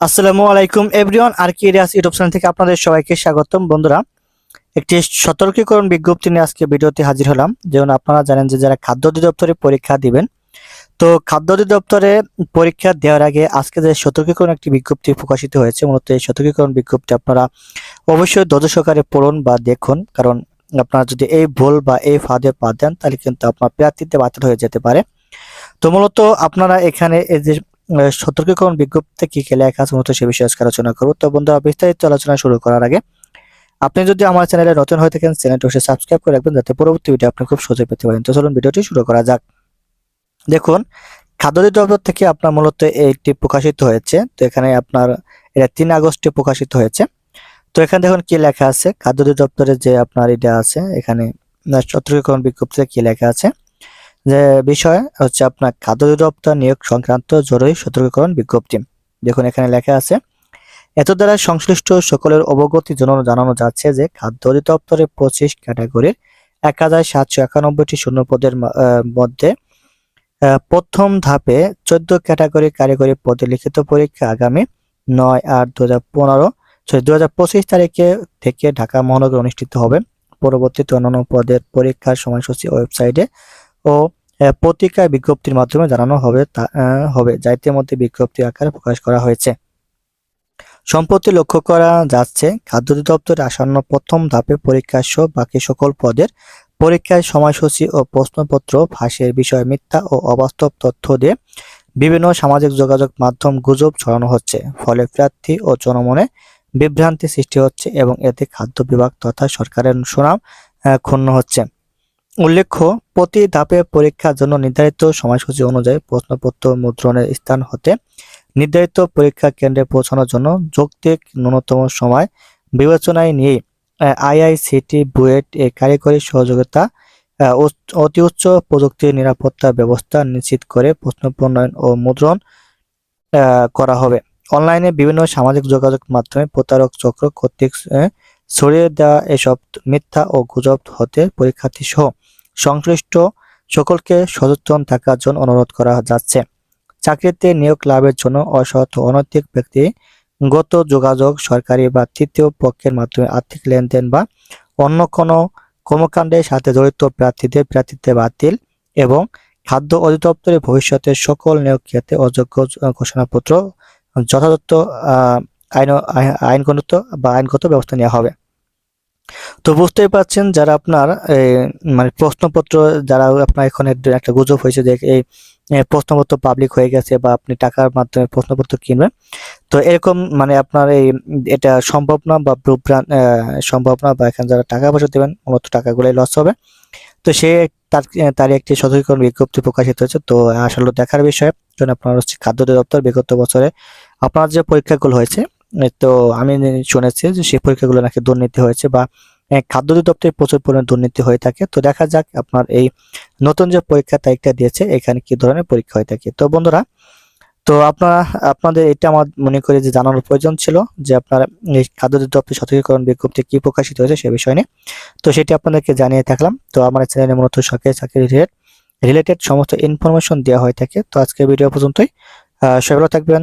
আসসালামু আলাইকুম এভরিওয়ান আর কি এরিয়াস ইউটিউব চ্যানেল থেকে আপনাদের সবাইকে স্বাগতম। বন্ধুরা, একটি সতর্কীকরণ বিজ্ঞপ্তি নিয়ে আজকে ভিডিওতে হাজির হলাম। যেমন আপনারা জানেন যে যারা খাদ্য অধিদপ্তরে পরীক্ষা দিবেন, তো খাদ্য অধিদপ্তরে পরীক্ষা দেওয়ার আগে আজকে যে সতর্কীকরণ একটি বিজ্ঞপ্তি প্রকাশিত হয়েছে, মূলত এই সতর্কীকরণ বিজ্ঞপ্তি আপনারা অবশ্যই ধৈর্য সহকারে পড়ুন বা দেখুন। কারণ আপনারা যদি এই ভুল বা এই ফাঁদে পা দেন, তাহলে কিন্তু আপনার প্রার্থীতে বাতিল হয়ে যেতে পারে। তো মূলত আপনারা এখানে এই যে সতর্কীকরণ বিজ্ঞপ্তিতে কি কি লেখা আছে মূলত সে বিষয়ে আজকে আলোচনা করব। তো বন্ধুরা বিস্তারিত আলোচনা শুরু করার আগে, আপনি যদি আমার চ্যানেলে নতুন হয়ে থাকেন, চ্যানেলটি অবশ্যই সাবস্ক্রাইব করে রাখবেন যাতে পরবর্তী ভিডিও আপনি খুব সহজে পেতে পারেন। তো চলুন ভিডিওটি শুরু করা যাক। দেখুন খাদ্য অধিদপ্তর থেকে আপনার মূলত এইটি প্রকাশিত হয়েছে। তো এখানে আপনার, এটা তিন আগস্টে প্রকাশিত হয়েছে। তো এখানে দেখুন কি লেখা আছে। খাদ্য অধিদপ্তরে যে আপনার এটা আছে, এখানে সতর্কীকরণ বিজ্ঞপ্তিতে কি লেখা আছে? যে বিষয় হচ্ছে আপনার খাদ্য অধিদপ্তর নিয়োগ সংক্রান্ত জরুরি সতর্কীকরণ বিজ্ঞপ্তি। দেখুন এখানে লেখা আছে এত দ্বারা সংশ্লিষ্ট সকলের অবগতির জন্য জানানো যাচ্ছে যে খাদ্য অধিদপ্তরের পঁচিশ ক্যাটাগরির এক হাজার সাতশো একানব্বইটি শূন্য পদের আহ, মধ্যে প্রথম ধাপে চোদ্দ ক্যাটাগরি কারিগরি পদে লিখিত পরীক্ষা আগামী নয় আট দু হাজার পনেরো দু হাজার পঁচিশ তারিখে থেকে ঢাকা মহানগরে অনুষ্ঠিত হবে। পরবর্তীতে অন্যান্য পদের পরীক্ষার সময়সূচি ওয়েবসাইটে ও পত্রিকায় বিজ্ঞপ্তির মাধ্যমে জানানো হবে তা- হবে। যা ইতিমধ্যে বিজ্ঞপ্তি আকারে প্রকাশ করা হয়েছে। সম্প্রতি লক্ষ্য করা যাচ্ছে, খাদ্য অধিদপ্তরের আসন্ন প্রথম ধাপে পরীক্ষা সহ বাকি সকল পদের পরীক্ষায় সময়সূচি ও প্রশ্নপত্র, ফাঁসের বিষয়ে, মিথ্যা ও অবাস্তব তথ্য দিয়ে বিভিন্ন সামাজিক যোগাযোগ মাধ্যম গুজব ছড়ানো হচ্ছে। ফলে প্রার্থী ও জনমনে বিভ্রান্তি সৃষ্টি হচ্ছে এবং এতে খাদ্য বিভাগ তথা সরকারের সুনাম ক্ষুণ্ণ হচ্ছে। উল্লেখ্য, প্রতি ধাপে পরীক্ষার জন্য নির্ধারিত সময়সূচি অনুযায়ী প্রশ্নপত্র মুদ্রণের স্থান হতে নির্ধারিত পরীক্ষা কেন্দ্রে পৌঁছানোর জন্য যৌক্তিক ন্যূনতম সময় বিবেচনায় নিয়ে আইআইসিটি বুয়েট এ কারিগরি সহযোগিতা অতি উচ্চ প্রযুক্তির নিরাপত্তা ব্যবস্থা নিশ্চিত করে প্রশ্ন প্রণয়ন ও মুদ্রণ করা হবে। অনলাইনে বিভিন্ন সামাজিক যোগাযোগ মাধ্যমে প্রতারক চক্র কর্তৃক ছড়িয়ে দেওয়া এসব মিথ্যা ও গুজব হতে পরীক্ষার্থী সহ সংশ্লিষ্ট সকলকে সচেতন থাকার জন্য অনুরোধ করা যাচ্ছে। চাকরিতে নিয়োগ লাভের জন্য অসৎ অনৈতিক ব্যক্তি গত যোগাযোগ সরকারি বা তৃতীয় পক্ষের মাধ্যমে আর্থিক লেনদেন বা অন্য কোনো কর্মকাণ্ডের সাথে জড়িত প্রার্থীদের প্রার্থীতে বাতিল এবং খাদ্য অধিদপ্তরের ভবিষ্যতে সকল নিয়োগ ক্ষেত্রে অযোগ্য ঘোষণাপত্র যথাযথ আইন- আইনগত বা আইনগত ব্যবস্থা নেওয়া হবে। তো বুঝতেই পারছেন যারা আপনার মানে প্রশ্নপত্র যারা আপনার এখানে একটা গুজব হয়েছে যে এই প্রশ্নপত্র পাবলিক হয়ে গেছে বা আপনি টাকার মাধ্যমে প্রশ্নপত্র কিনবেন, তো এরকম মানে আপনার এই, এটা সম্ভব না বা প্রুফ সম্ভব না বা এখানে যারা টাকা পয়সা দেবেন মূলত টাকাগুলোই লস হবে। তো সে তার তার একটি সতর্কীকরণ বিজ্ঞপ্তি প্রকাশিত হয়েছে। তো আসলে দেখার বিষয় কারণ আপনার হচ্ছে খাদ্য দপ্তর বিগত বছরে আপনার যে পরীক্ষাগুলো হয়েছে তো আমি শুনেছি যে সেই পরীক্ষাগুলো নাকি দুর্নীতি হয়েছে বা খাদ্য অধিদপ্তরে প্রচুর পরিমাণে দুর্নীতি হয়ে থাকে। তো দেখা যাক আপনার এই নতুন যে পরীক্ষা তারিখটা দিয়েছে, এখানে কি ধরনের পরীক্ষা হয়ে থাকে। তো বন্ধুরা, তো আপনারা, আপনাদের এটা আমার মনে করি যে জানানোর প্রয়োজন ছিল যে আপনারা এই খাদ্য অধিদপ্তর সতর্কীকরণ বিজ্ঞপ্তি কি প্রকাশিত হয়েছে সে বিষয় নিয়ে। তো সেটি আপনাদেরকে জানিয়ে থাকলাম। তো আমার চ্যানেলে মূলত সরকারি চাকরি রিলেটেড রিলেটেড সমস্ত ইনফরমেশন দেওয়া হয়ে থাকে। তো আজকে ভিডিও পর্যন্তই। সবাই থাকবেন।